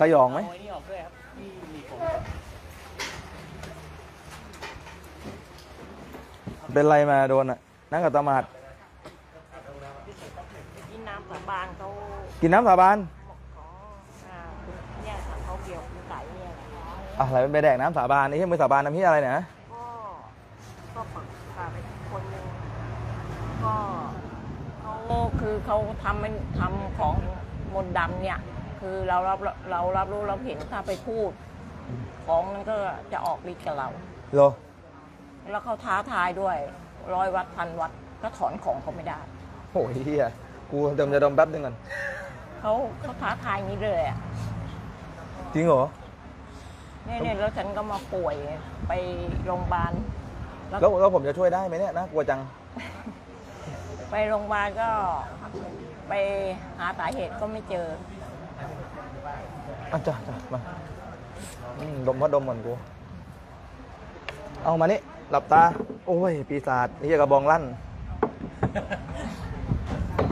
สยองไหมเอาไอ้นี่ออกด้วยครับที่มีผมเป็นไรมาโดนอะ นั่งกับตาหมาดกินน้ำสาบานเขากินน้ำสาบานของอ่าเนี่ยค่ะเขาเกี่ยวกับไก่เนี่ยแหละอะไรไปแดกน้ำสาบานนี่ที่มือสาบานน้ำพี่อะไรเนี่ยก็ก็ปักพาไปคนหนึ่งก็เขาคือเขาทำมันทำของมนต์ดำเนี่ย คือเรารับเรารับรู้เราเห็นถ้าไปพูด ของนั้นก็จะออกฤทธิ์กับเราโลแล้วเขาท้าทายด้วยร้อยวัดพันวัดก็ถอนของเขาไม่ได้โอ้ยเฮียกูดมจะดมแป๊บนึงก่อน เขาเขาท้าทายอย่างนี้เลยอะจริงเหรอ เนี่ยเนี่ยแล้วฉันก็มาป่วยไปโรงพยาบาลแล้วแล้วแล้วผมจะช่วยได้ไหมเนี่ยน่ากลัวจัง ไปโรงพยาบาลก็ไปหาสาเหตุก็ไม่เจอ อะจ้ะจ้ะมาอืมดมพัดดมก่อนกู เอามานี่ หลับตา โอ้ย ปีศาจไอ้เหี้ยกระบองลั่น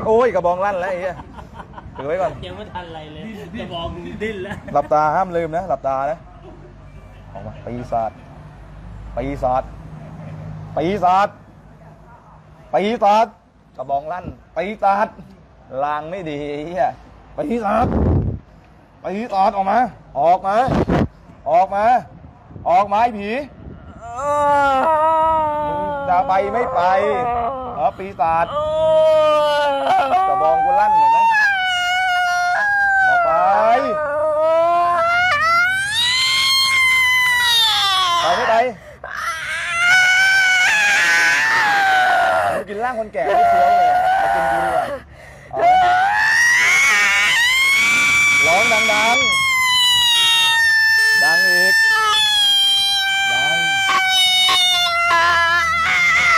โอ้ย กระบองลั่นแล้วไอ้เหี้ยถือไว้ก่อน ยังไม่ทันอะไรเลยจะบอกดิ้นแล้วหลับตาห้ามลืมนะ หลับตานะออกมาปีศาจปีศาจปีศาจปีศาจกระบองลั่นปีศาจลางไม่ดีไอ้เฮียปีศาจ ไปีศาจออกมา ออกมา ออกมา ออกมาไอ้ผีจะไปไม่ไปเออปีศาจกระบองกูลั่นเห็นไหมออกไป ไปไม่ไปกินร่างคนแก่ไม่เคี้ยวเลยอะกินกูดีกว่าเอาไหมร้องดังๆ ดังอีก ดัง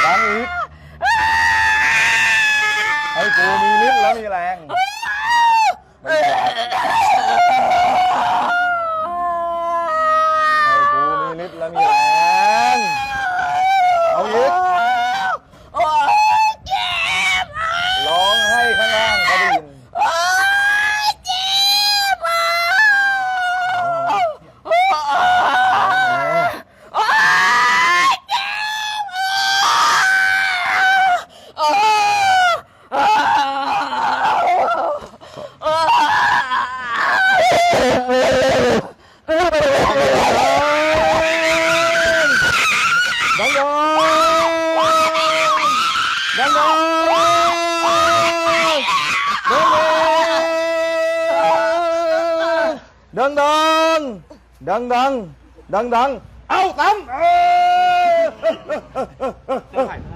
ดังอีก ให้ กูมีลิ้นแล้วมีแรงไม่แตกให้กูมีลิ้นแล้วมีแรง เอาอีกร้องให้ข้างล่างเขาได้ยิน ดังดังดังดังดังดังดังดังดังดังเอาตั้มเออ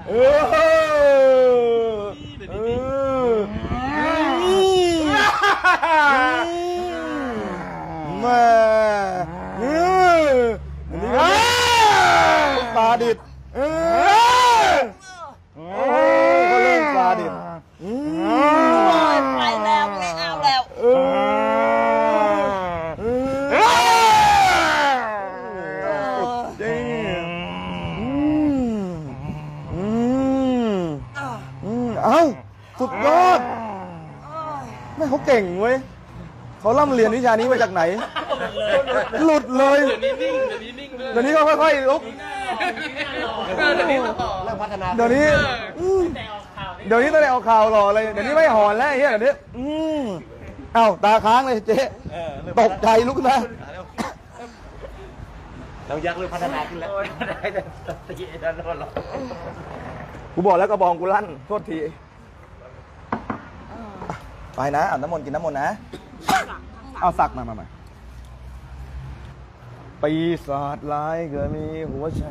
เออเออแม่เอออันนี้ ก็ตาดิดเออโอ้ก็เริ่มตาดิดอืมไปแล้วไม่เอาแล้วเออเออจริงอืมอืมอืมเอ้าสุดยอดไม่เขาเก่งเว้ยเขาล่ำเรียนวิชานี้มาจากไหน หลุดเลย เดี๋ยวนี้นิ่ง เดี๋ยวนี้นิ่งเลย เดี๋ยวนี้ก็ค่อยๆลุก เดี๋ยวนี้ต้องเริ่มพัฒนาเดี๋ยวนี้อืมแต่ออกข่าวนี่เดี๋ยวนี้ต้องได้เอาข่าวหล่อเลยเดี๋ยวนี้ไม่หอนแล้วไอ้เฮียเดี๋ยวนี้อืมเอ้าตาค้างเลยเจ๊ตกใจลุกนะเรายักษ์เริ่มพัฒนาขึ้นแล้วได้แต่ตีไอ้นั่นหรอกกูบอกแล้วกระบองกูลั่นโทษทีไปนะอาบน้ำมนต์กินน้ำมนต์นะเอาสักมามามา ปีศาจร้ายเกิดมีหัวใจ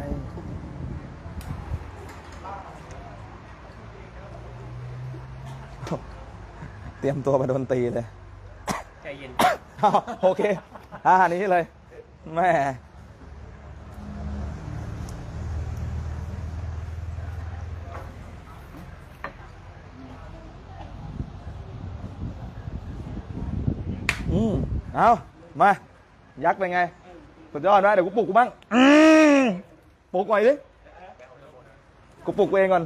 เตรียมตัวมาโดนตีเลย ใจเย็นอ้าวโอเคอ่านี้เลย แม่ อืม เอามา ยักษ์เป็นไง สุดยอดไหมเดี๋ยวกูปลุกกูบ้างอืมปลุกหน่อยดิกูปลุกกูเองก่อน